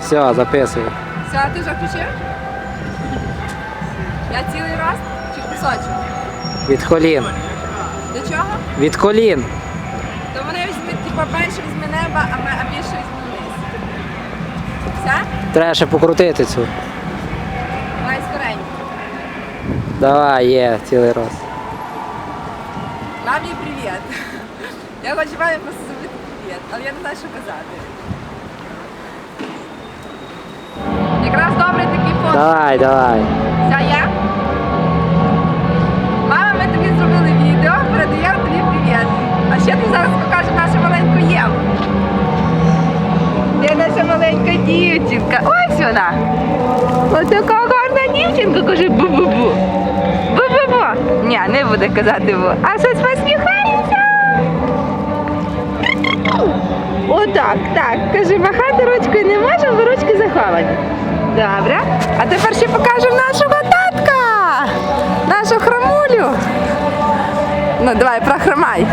Все, записуй. Все, а ти вже включив? Я цілий раз чи кусочок? Від колін. До чого? Від колін. То вони візьмуть, типа, менше візьме неба, а, ме- а більше візьме вниз. Все? Треба ще покрутити цю. Давай скоренько. Давай, є, цілий раз. Мамі привіт. Я хочу мамі просто зробити привіт, але я не знаю, що казати. Якраз добре такий фон. Давай, давай. Все, я? Мама, ми тобі зробили відео, передаємо тобі привіт. А ще ти зараз покажеш нашу маленьку Єву. Де наша маленька дівчинка? Ось вона. Ось така гарна дівчинка, каже бу-бу-бу. Бу-бу-бу. Ні, не буде казати бу. А щось посміхається. Отак, так. Каже, махати ручкою не можемо, бо. Добре. А тепер ще покажемо нашого татка. Нашу хромулю. Ну, давай, прохромай.